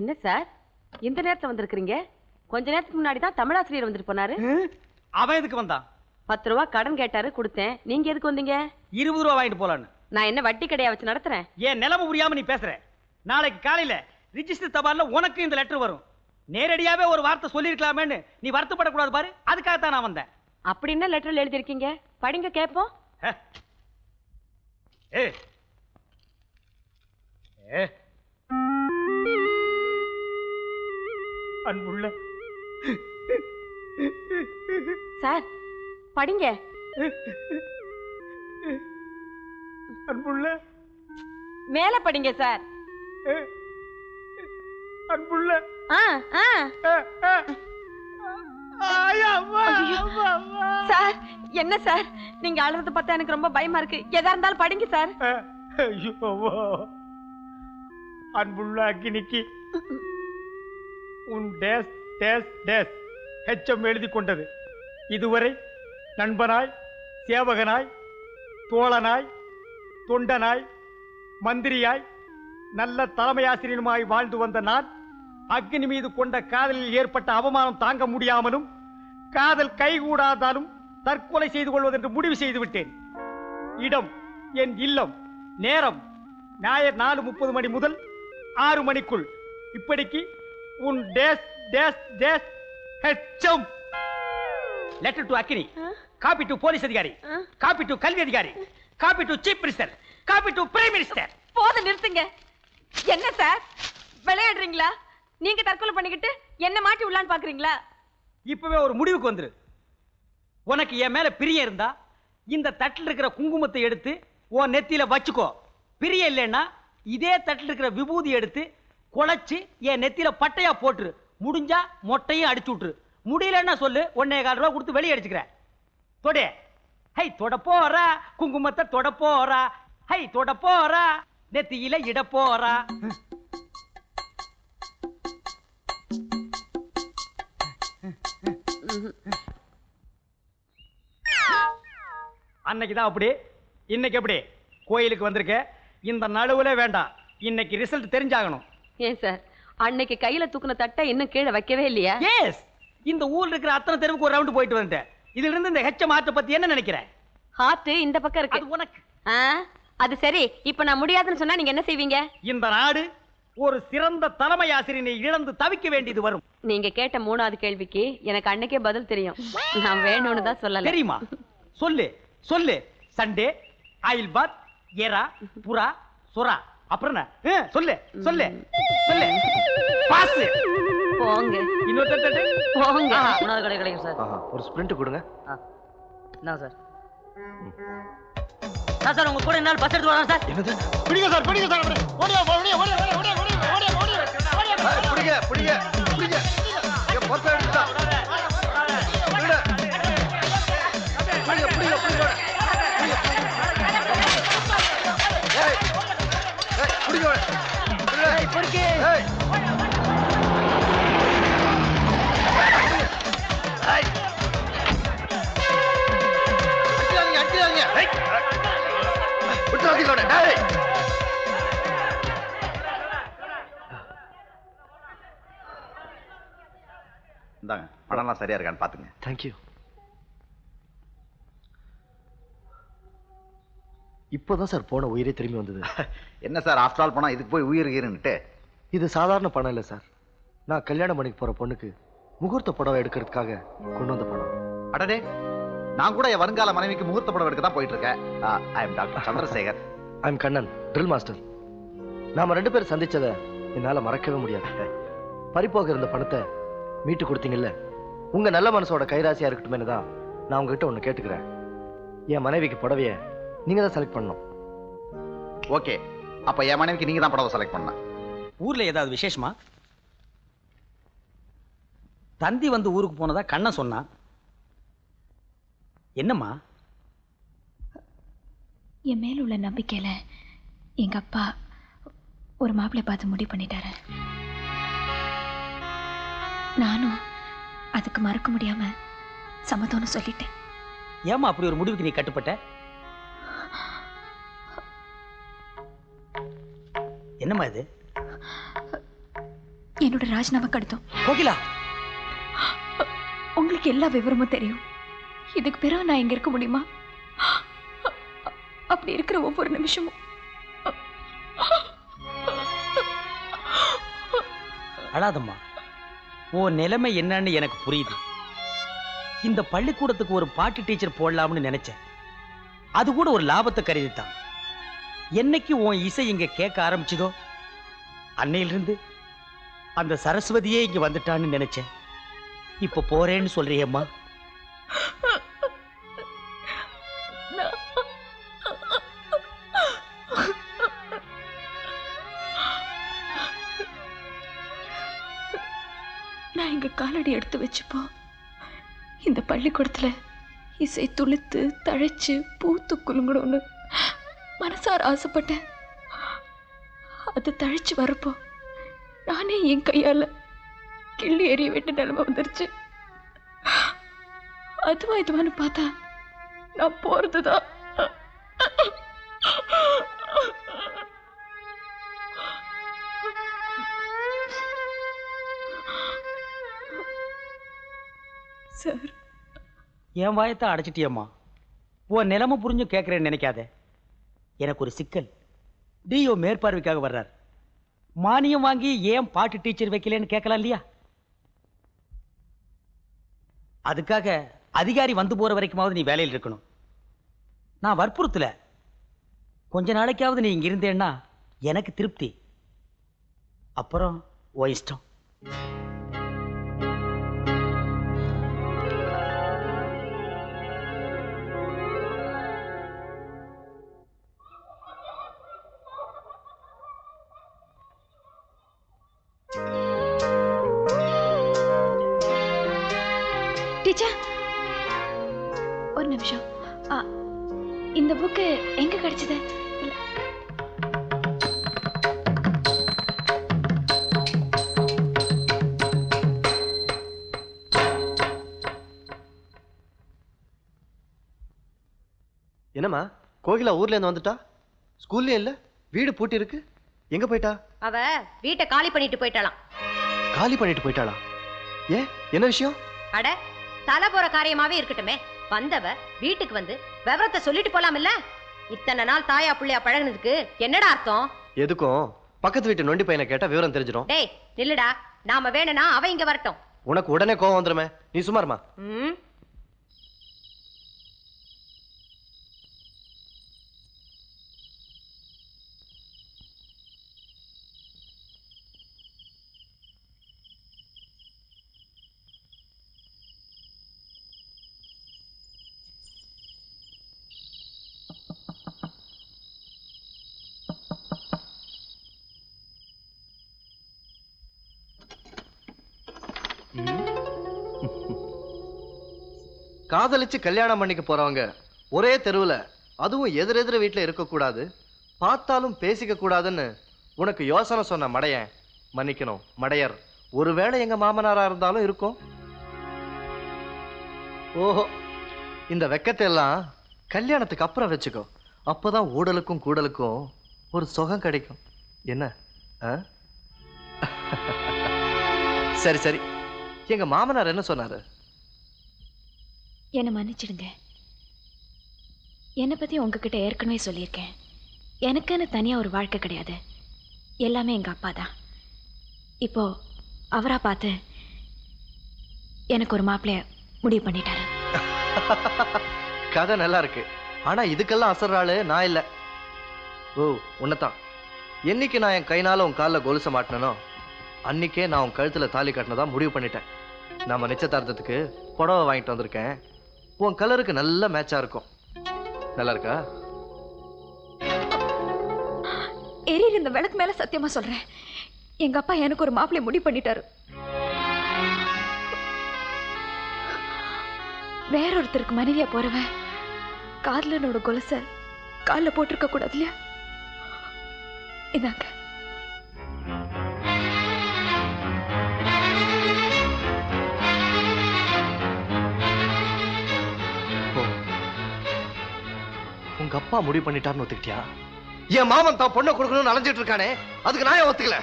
என்ன சார்? இந்த நேரத்துல வந்திருக்கிறீங்க? கொஞ்ச நேரத்துக்கு முன்னாடி தான் தமிழாசிரியர் வந்துட்டு போனாரு. அவன் எதுக்கு வந்தான் பத்து ரூபா கடன் கேட்டாரு கொடுத்தேன். நீங்க எதுக்கு வந்தீங்க? இருபது ரூபா வாங்கிட்டு போலான்னு. நான் என்ன வட்டி கடையா வச்சு நடத்துறேன்? என் நிலைமை புரியாம நீ பேசுற? நாளைக்கு காலையில ரிஜிஸ்டர் தபால்ல உனக்கு இந்த லெட்டர் வரும். நேரடியாவே ஒரு வார்த்தை சொல்லிருக்கலாமேன்னு நீ வருத்தப்படக்கூடாது பாரு. அதுக்காகத்தான் நான் வந்தேன். அப்படி என்ன லெட்டர்ல எழுதிருக்கீங்க படிங்க கேட்போம். ஏ ஏ அன்புள்ள. சார் படிங்க. அன்புள்ள. மேல படிங்க சார். அன்புள்ள. சார் என்ன சார்? நீங்க அழுறத பார்த்தா எனக்கு ரொம்ப பயமா இருக்கு. எதா இருந்தாலும் படிங்க சார். அன்புள்ள அக்கினிக்கு. உன் டேஸ் டேஸ் டேஸ் ஹெச்எம் எழுதி கொண்டது. இதுவரை நண்பனாய் சேவகனாய் தோழனாய் தொண்டனாய் மந்திரியாய் நல்ல தலைமையாசிரியனுமாய் வாழ்ந்து வந்த நான் அக்னி மீது கொண்ட காதலில் ஏற்பட்ட அவமானம் தாங்க முடியாமலும் காதல் கைகூடாதாலும் தற்கொலை செய்து கொள்வதென்று முடிவு செய்து விட்டேன். இடம் என் இல்லம் நேரம் ஞாயிறு நாலு முப்பது மணி முதல் ஆறு மணிக்குள். இப்படிக்கு உன் டேஸ் டேஸ் டேஸ் ஹெச்சம் லெட்டர் டு அக்கினி காப்பி டு போலீஸ் அதிகாரி. காப்பி டு கல்வி அதிகாரி. Copy to chief minister copy to prime minister போதும் நிறுத்துங்க. என்ன சார்? விளையாடுறீங்களா? நீங்க தற்கொலை பண்ணிக்கிட்டு என்ன மாட்டி விடலான்னு பாக்குறீங்களா? இப்பவே ஒரு முடிவுக்கு வந்துரு. உனக்கு என் மேல பிரியம் இருந்தா இந்த தட்டில் இருக்கிற குங்குமத்தை எடுத்து உன் நெத்தியில வச்சுக்கோ. பிரியம் இல்லைன்னா இதே தட்டில் இருக்கிற விபூதி எடுத்து குழைச்சு என் நெத்தியில பட்டையா போட்டுரு. முடிஞ்சா மொட்டையும் அடிச்சு விட்டுரு. முடியலன்னா சொல்லு ஒன்னே கால் ரூபா கொடுத்து வெளியே அடிச்சுக்கிறேன். தொடு. ஹை தொடப்போறா குங்குமத்தை தொடப்போறா ஹை தொடப்போறா நெத்தியில இட போறா. அன்னைக்கு தான் அப்படி. இன்னைக்கு எப்படி? கோயிலுக்கு வந்திருக்க. இந்த நடுவுல வேண்டாம். இன்னைக்கு ரிசல்ட் தெரிஞ்சாகணும். ஏன் சார் அன்னைக்கு கையில தூக்குன தட்டை இன்னும் கீழே வைக்கவே இல்லையா? எஸ் இந்த ஊர்ல இருக்கிற அத்தனை தெருவுக்கு ஒரு ரவுண்டு போயிட்டு வந்துட்டேன் இதுல இருந்து இந்த ஹெச்ச மாற்ற பத்தி என்ன நினைக்கிறேன்? ஹார்ட் இந்த பக்கம் இருக்கு. அது உனக்கு. அது சரி. இப்ப நான் முடியாதுன்னு சொன்னா நீங்க என்ன செய்வீங்க? இந்த நாடு ஒரு சிறந்த தலைமை ஆசிரியனை இழந்து தவிக்க வேண்டியது வரும். நீங்க கேட்ட மூணாவது கேள்விக்கு எனக்கு அன்னைக்கே பதில் தெரியும். நான் வேணும்னு தான் சொல்லல. தெரியுமா? சொல்லு. சொல்லு. சண்டே ஆயில் பாத் ஏரா புறா சுறா அப்புறம் சொல்லு சொல்லு சொல்லு பாஸ் போங்க இன்னொரு தட்டு போங்க உணவு கடை கிடைக்கும் சார் ஒரு ஸ்பிரிண்ட் கொடுங்க என்ன சார் சார் சார் உங்க கூட என்னால் பஸ் எடுத்து வரலாம் சார் என்னது பிடிங்க சார் பிடிங்க சார் ஓடியா ஓடியா ஓடியா ஓடியா ஓடியா ஓடியா ஓடியா பிடிங்க பிடிங்க பிடிங்க ஏ பொறுத்த எடுத்துடா பிடிங்க பிடிங்க பிடிங்க டேய் இந்தாங்க படம்லாம் சரியா இருக்கான்னு பாத்துங்க. தேங்க்யூ இப்போதான் சார் போன உயிரே திரும்பி வந்தது. என்ன சார் ஆஃப்டர் ஆல் பணம் இதுக்கு போய் உயிர் ஈருன்னுட்டு? இது சாதாரண பணம் இல்லை சார். நான் கல்யாணம் பண்ணிக்க போற பொண்ணுக்கு முகூர்த்த புடவை எடுக்கிறதுக்காக கொண்டு வந்த பணம். அடடே நான் கூட என் வருங்கால மனைவிக்கு முகூர்த்த படம் எடுக்க தான் போயிட்டு இருக்கேன் I am doctor Chandrasekar. I'm Kannan drill master நாம ரெண்டு பேரும் சந்திச்சதை என்னால மறக்கவே முடியாது. பறிப்போக இருந்த பணத்தை மீட்டு கொடுத்தீங்கல்ல உங்க நல்ல மனசோட கைராசியா இருக்கட்டுமேனு தான் நான் உங்ககிட்ட ஒண்ணு கேட்டுக்கிறேன். என் மனைவிக்கு புடவைய நீங்க தான் செலக்ட் பண்ணணும். ஓகே அப்ப என் மனைவிக்கு நீங்க தான் படவை செலக்ட் பண்ண ஊர்ல ஏதாவது விசேஷமா? தந்தி வந்து ஊருக்கு போனதா கண்ணன் சொன்னான். என்னம்மா? என் மேல உள்ள நம்பிக்கையில எங்க அப்பா ஒரு மாப்பிள்ளை பார்த்து முடிவு பண்ணிட்டாரு. நானும் அதுக்கு மறக்க முடியாம சம்மதம்னு சொல்லிட்டேன். ஏமா அப்படி ஒரு முடிவுக்கு நீ கட்டுப்பட்ட? என்னம்மா இது? என்னோட ராஜினாமா கடிதம் கோகிலா! உங்களுக்கு எல்லா விவரமும் தெரியும். இதுக்கு பிறகு நான் இங்க இருக்க முடியுமா? அப்படி இருக்கிற ஒவ்வொரு நிமிஷமும். அழாதம்மா. உன் நிலைமை என்னன்னு எனக்கு புரியுது. இந்த பள்ளிக்கூடத்துக்கு ஒரு பாட்டு டீச்சர் போடலாம்னு நினைச்சேன். அது கூட ஒரு லாபத்தை கருதி தான் என்னைக்கு உன் இசை இங்க கேட்க ஆரம்பிச்சதோ? அன்னையிலிருந்து அந்த சரஸ்வதியே இங்க வந்துட்டான்னு நினைச்சேன். இப்ப போறேன்னு சொல்றியம்மா நான் இங்க காலடி எடுத்து வச்சுப்போ இந்த பள்ளிக்கூடத்துல இசை துளித்து தழைச்சு பூத்து குலுங்கணும்னு மனசார ஆசைப்பட்டேன். அது தழைச்சு வரப்போ நானே என் கையால கிள்ளி எறிய வேண்டிய நிலைமை வந்துருச்சு. அதுவா இதுவான்னு பார்த்தா நான் போறதுதான் சார். என் வாயத்தை அடைச்சிட்டியம்மா. உன் நிலைமை புரிஞ்சு கேட்குறேன்னு நினைக்காத. எனக்கு ஒரு சிக்கல். டிஓ மேற்பார்வைக்காக வர்றார். மானியம் வாங்கி ஏன் பாட்டு டீச்சர் வைக்கலன்னு கேட்கலாம் இல்லையா? அதுக்காக அதிகாரி வந்து போற வரைக்குமாவது நீ வேலையில் இருக்கணும். நான் வற்புறுத்தல. கொஞ்ச நாளைக்காவது நீ இங்க இருந்தேன்னா எனக்கு திருப்தி. அப்புறம் ஓ இஷ்டம். இந்த புக்கு எங்க கிடைச்சது? இல்ல. என்னம்மா? கோகிலா ஊர்ல இருந்து வந்துட்டா? ஸ்கூல்லயே இல்ல? வீடு பூட்டி இருக்கு? எங்க போயிட்டா? அவ வீட்டை காலி பண்ணிட்டு போயிட்டாளாம். காலி பண்ணிட்டு போயிட்டாளா? ஏன்? என்ன விஷயம்? அட தலை போற காரியமாவே இருக்கட்டுமே. வந்தவ வீட்டுக்கு வந்து விவரத்தை சொல்லிட்டு போலாம்ல இத்தனை நாள் தாயா புள்ளையா பழகுனதுக்கு என்னடா அர்த்தம்? எதுக்கும்? பக்கத்து வீட்டு நொண்டி பையனை கேட்டா விவரம் தெரிஞ்சிடும் டேய் நில்லுடா. நாம வேணும்னா அவ இங்க வரட்டும். உனக்கு உடனே கோவம் வந்துருமே. நீ சுமாருமா ம்? காதலிச்சு கல்யாணம் பண்ணிக்க போறவங்க ஒரே தெருவில் அதுவும் எதிரெதிர வீட்டில் இருக்கக்கூடாது பார்த்தாலும் பேசிக்க கூடாதுன்னு உனக்கு யோசனை சொன்ன மடையன் மன்னிக்கணும் மடையர் ஒருவேளை எங்க மாமனாரா இருந்தாலும் இருக்கும். ஓஹோ இந்த வெக்கத்தை எல்லாம் கல்யாணத்துக்கு அப்புறம் வச்சுக்கோ. அப்போதான் ஊடலுக்கும் கூடலுக்கும் ஒரு சுகம் கிடைக்கும். என்ன? ஆ? சரி சரி. எங்க மாமனார் என்ன சொன்னாரு? என்னை மன்னிச்சிடுங்க. என்னை பற்றி உங்ககிட்ட ஏற்கனவே சொல்லியிருக்கேன். எனக்குன்னு தனியாக ஒரு வாழ்க்கை கிடையாது. எல்லாமே எங்கள் அப்பா தான். இப்போ அவரா பார்த்து எனக்கு ஒரு மாப்பிள்ளைய முடிவு பண்ணிட்டாரு. கதை நல்லா இருக்கு. ஆனா இதுக்கெல்லாம் அசர்ற நான் இல்லை. ஓ உன்னதான் என்னைக்கு நான் என் கைனால உன் காலில் கொலுச மாட்டினோ அன்னைக்கே நான் உன் கழுத்துல தாலி கட்டினதா முடிவு பண்ணிட்டேன். நம்ம நிச்சயதார்த்தத்துக்கு புடவை வாங்கிட்டு வந்திருக்கேன். உன் கலருக்கு நல்ல மேட்சா இருக்கும். நல்லா இருக்கா? எரியிற இந்த விளக்கு மேல சத்தியமா சொல்றேன். எங்க அப்பா எனக்கு ஒரு மாப்பிள்ளை முடிவு பண்ணிட்டாரு. வேறொருத்தருக்கு மனைவியா போறவன் காதலனோட கொலச காலில் போட்டிருக்க கூடாது இல்லையா? இதாங்க உங்க அப்பா முடிவு பண்ணிட்டாருன்னு ஒத்துக்கிட்டியா? என் மாமன் தான் பொண்ணை கொடுக்கணும்னு அலைஞ்சிட்டு இருக்கானே. அதுக்கு நான் ஏன் ஒத்துக்கல?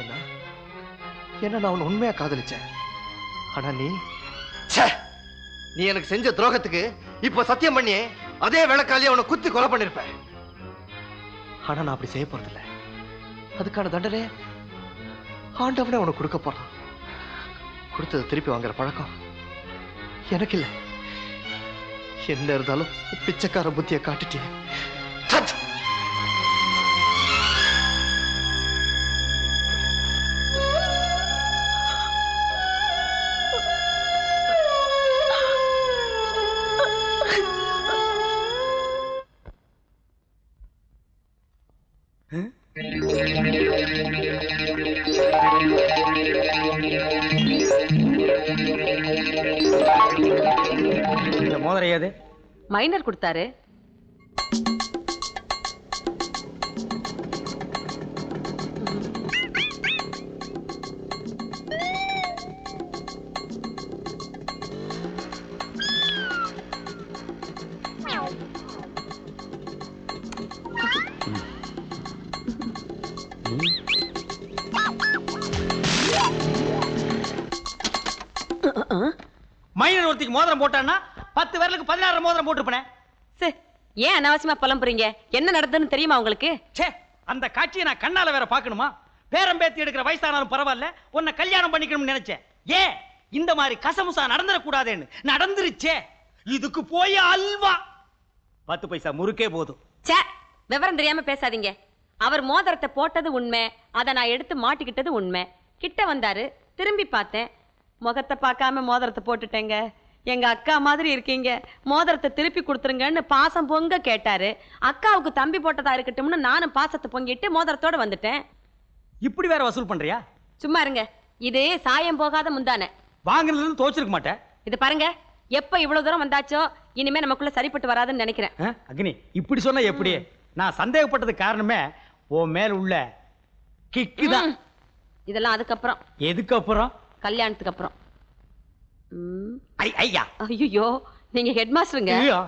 என்ன? ஏன்னா நான் உன்னை உண்மையா காதலிச்சேன்? ஆனா நீ! நீ எனக்கு செஞ்ச துரோகத்துக்கு இப்ப சத்தியம் பண்ணி அதே வேலைக்காலியே அவனை குத்தி கொலை பண்ணிருப்ப. ஆனா நான் அப்படி செய்ய போறதில்ல. அதுக்கான தண்டனை ஆண்டவனே உனக்கு கொடுக்க போறான். கொடுத்ததை திருப்பி வாங்குற பழக்கம் எனக்கு இல்ல என்ன இருந்தாலும் பிச்சைக்கார புத்தியை காட்டுட்டேன். மோதிரம் ஏது? மைனர் கொடுத்தாரு. மைனர் ஒருத்திக்கு மோதிரம் போட்டான்னா பத்து பேருக்கு பதினாறு மோதிரம் போட்டிருப்பேன். சே ஏன் அனாவசியமா புலம்புறீங்க? என்ன நடந்ததுன்னு தெரியுமா உங்களுக்கு? ச்சே அந்த காட்சியை நான் கண்ணால வேற பார்க்கணுமா? பேரம்பேத்தி எடுக்கிற வயசானாலும் பரவாயில்ல உன்னை கல்யாணம் பண்ணிக்கணும்னு நினைச்சேன். ஏன் இந்த மாதிரி கசமுசா நடந்துடக்கூடாதுன்னு. நடந்துருச்சே. இதுக்கு போய் அல்வா. பத்து பைசா முறுக்கே போதும். ச்சே விவரம் தெரியாம பேசாதீங்க. அவர் மோதிரத்தை போட்டது உண்மை அதை நான் எடுத்து மாட்டிக்கிட்டது உண்மை. கிட்ட வந்தாரு திரும்பி பார்த்தேன். முகத்தை பார்க்காம மோதிரத்தை போட்டுட்டேங்க. எங்க அக்கா மாதிரி இருக்கீங்க. மோதிரத்தை திருப்பி கொடுத்துருங்கன்னு பாசம் பொங்க கேட்டாரு. அக்காவுக்கு தம்பி போட்டதா இருக்கட்டும்னு நானும் பாசத்தை பொங்கிட்டு மோதிரத்தோட வந்துட்டேன். இப்படி வேற வசூல் பண்றியா? சும்மா இருங்க. இது சாயம் போகாத முந்தானே. வாங்கினதுல இருந்து தோச்சிருக்க மாட்டேன் இது பாருங்க. எப்ப இவ்வளவு தூரம் வந்தாச்சோ இனிமே நமக்குள்ள சரிப்பட்டு வராதுன்னு நினைக்கிறேன். அக்னி இப்படி சொன்னா எப்படி? நான் சந்தேகப்பட்டதுக்கு காரணமே உன் மேல உள்ள கிக்கு தான். இதெல்லாம் அதுக்கப்புறம். எதுக்கு அப்புறம்? கல்யாணத்துக்கு அப்புறம். ஐயா. ஐயோ நீங்க ஹெட் மாஸ்டருங்க ஐயா.